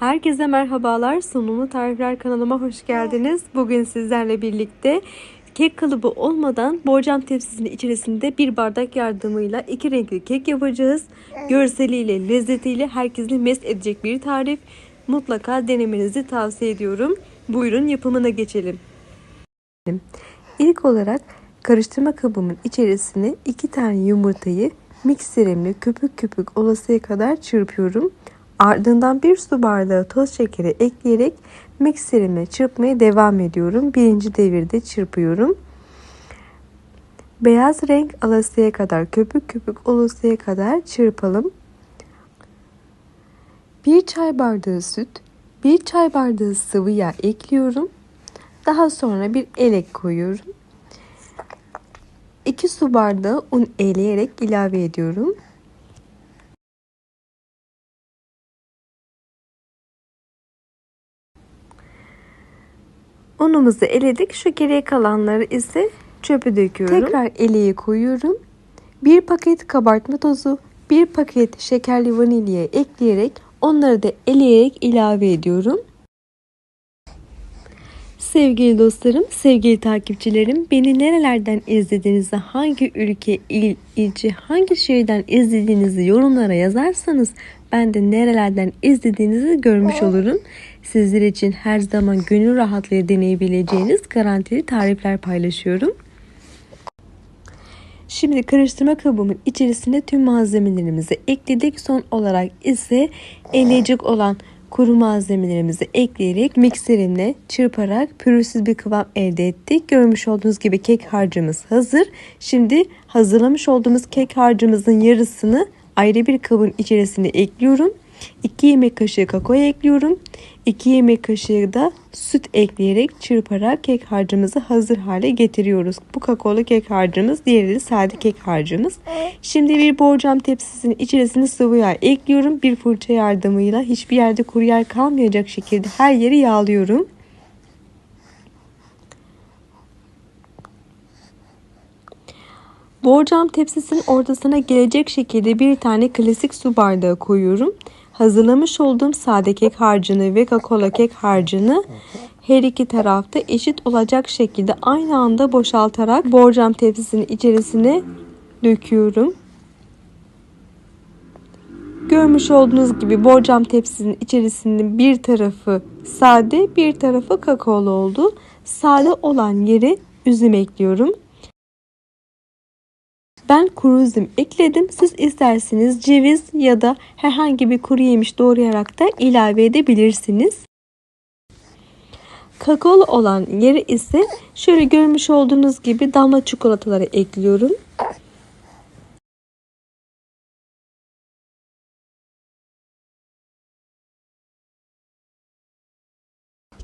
Herkese merhabalar. Sunumlu Tarifler kanalıma hoş geldiniz. Bugün sizlerle birlikte kek kalıbı olmadan borcam tepsisinin içerisinde bir bardak yardımıyla iki renkli kek yapacağız. Görseliyle, lezzetiyle herkesi mest edecek bir tarif. Mutlaka denemenizi tavsiye ediyorum. Buyurun yapımına geçelim. İlk olarak karıştırma kabımın içerisine iki tane yumurtayı mikserimle köpük köpük olasıya kadar çırpıyorum. Ardından bir su bardağı toz şekeri ekleyerek mikserimle çırpmaya devam ediyorum. Birinci devirde çırpıyorum. Beyaz renk alasıya kadar köpük köpük olasıya kadar çırpalım. Bir çay bardağı süt, bir çay bardağı sıvı yağ ekliyorum. Daha sonra bir elek koyuyorum. 2 su bardağı un eleyerek ilave ediyorum. Unumuzu eledik. Şu geriye kalanları ise çöpe döküyorum. Tekrar eleği koyuyorum. Bir paket kabartma tozu, bir paket şekerli vanilya ekleyerek onları da eleyerek ilave ediyorum. Sevgili dostlarım, sevgili takipçilerim, beni nerelerden izlediğinizi, hangi ülke, il, ilçe, hangi şehirden izlediğinizi yorumlara yazarsanız ben de nerelerden izlediğinizi görmüş olurum. Sizler için her zaman gönül rahatlığı deneyebileceğiniz garantili tarifler paylaşıyorum. Şimdi karıştırma kabımın içerisine tüm malzemelerimizi ekledik. Son olarak ise eleyecek olan kuru malzemelerimizi ekleyerek mikserimle çırparak pürüzsüz bir kıvam elde ettik. Görmüş olduğunuz gibi kek harcımız hazır. Şimdi hazırlamış olduğumuz kek harcımızın yarısını ayrı bir kabın içerisine ekliyorum. 2 yemek kaşığı kakao ekliyorum. 2 yemek kaşığı da süt ekleyerek çırparak kek harcımızı hazır hale getiriyoruz. Bu kakaolu kek harcımız, diğeri de sade kek harcımız. Şimdi bir borcam tepsisinin içerisine sıvı yağ ekliyorum. Bir fırça yardımıyla hiçbir yerde kuru yer kalmayacak şekilde her yeri yağlıyorum. Borcam tepsisinin ortasına gelecek şekilde bir tane klasik su bardağı koyuyorum. Hazırlamış olduğum sade kek harcını ve kakaola kek harcını her iki tarafta eşit olacak şekilde aynı anda boşaltarak borcam tepsisinin içerisine döküyorum. Görmüş olduğunuz gibi borcam tepsisinin içerisinin bir tarafı sade bir tarafı kakaolu oldu. Sade olan yere üzüm ekliyorum. Ben kuru üzüm ekledim. Siz isterseniz ceviz ya da herhangi bir kuru yemiş doğrayarak da ilave edebilirsiniz. Kakaolu olan yeri ise şöyle görmüş olduğunuz gibi damla çikolataları ekliyorum.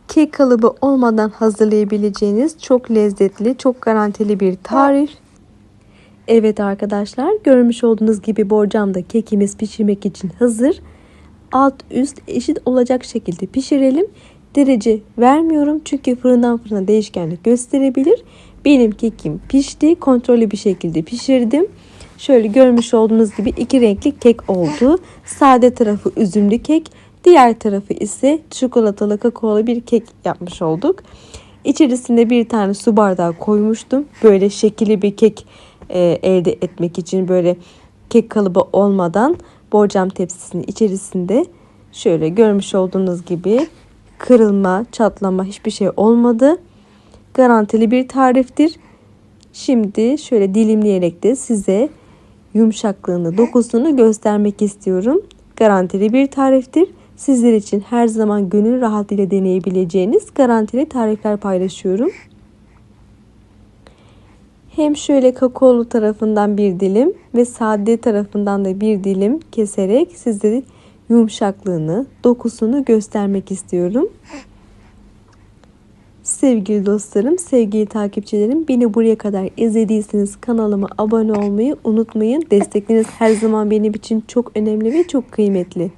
Kek kalıbı olmadan hazırlayabileceğiniz çok lezzetli, çok garantili bir tarif. Evet arkadaşlar görmüş olduğunuz gibi borcamda kekimiz pişirmek için hazır. Alt üst eşit olacak şekilde pişirelim. Derece vermiyorum çünkü fırından fırına değişkenlik gösterebilir. Benim kekim pişti. Kontrollü bir şekilde pişirdim. Şöyle görmüş olduğunuz gibi iki renkli kek oldu. Sade tarafı üzümlü kek. Diğer tarafı ise çikolatalı kakaolu bir kek yapmış olduk. İçerisinde bir tane su bardağı koymuştum. Böyle şekilli bir kek e, elde etmek için böyle kek kalıbı olmadan borcam tepsisinin içerisinde şöyle görmüş olduğunuz gibi kırılma, çatlama hiçbir şey olmadı. Garantili bir tariftir. Şimdi şöyle dilimleyerek de size yumuşaklığını, dokusunu göstermek istiyorum. Garantili bir tariftir. Sizler için her zaman gönül rahatlığıyla deneyebileceğiniz garantili tarifler paylaşıyorum. Hem şöyle kakaolu tarafından bir dilim ve sade tarafından da bir dilim keserek sizlere yumuşaklığını, dokusunu göstermek istiyorum. Sevgili dostlarım, sevgili takipçilerim beni buraya kadar izlediyseniz kanalıma abone olmayı unutmayın. Destekleriniz her zaman benim için çok önemli ve çok kıymetli.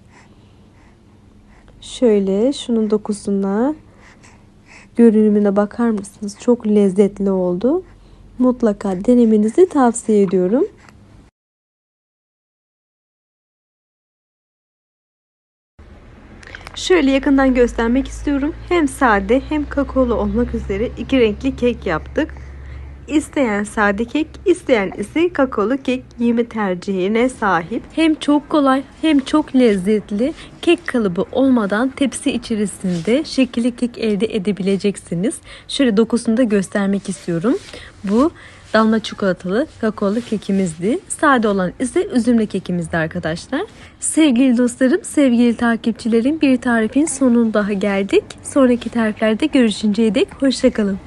Şöyle şunun dokusuna, görünümüne bakar mısınız? Çok lezzetli oldu mutlaka denemenizi tavsiye ediyorum. Şöyle yakından göstermek istiyorum. Hem sade hem kakaolu olmak üzere iki renkli kek yaptık. İsteyen sade kek, isteyen ise kakaolu kek yeme tercihine sahip. Hem çok kolay hem çok lezzetli. Kek kalıbı olmadan tepsi içerisinde şekilli kek elde edebileceksiniz. Şöyle dokusunu da göstermek istiyorum. Bu damla çikolatalı kakaolu kekimizdi. Sade olan ise üzümlü kekimizdi arkadaşlar. Sevgili dostlarım, sevgili takipçilerim bir tarifin sonuna daha geldik. Sonraki tariflerde görüşünceye dek hoşçakalın.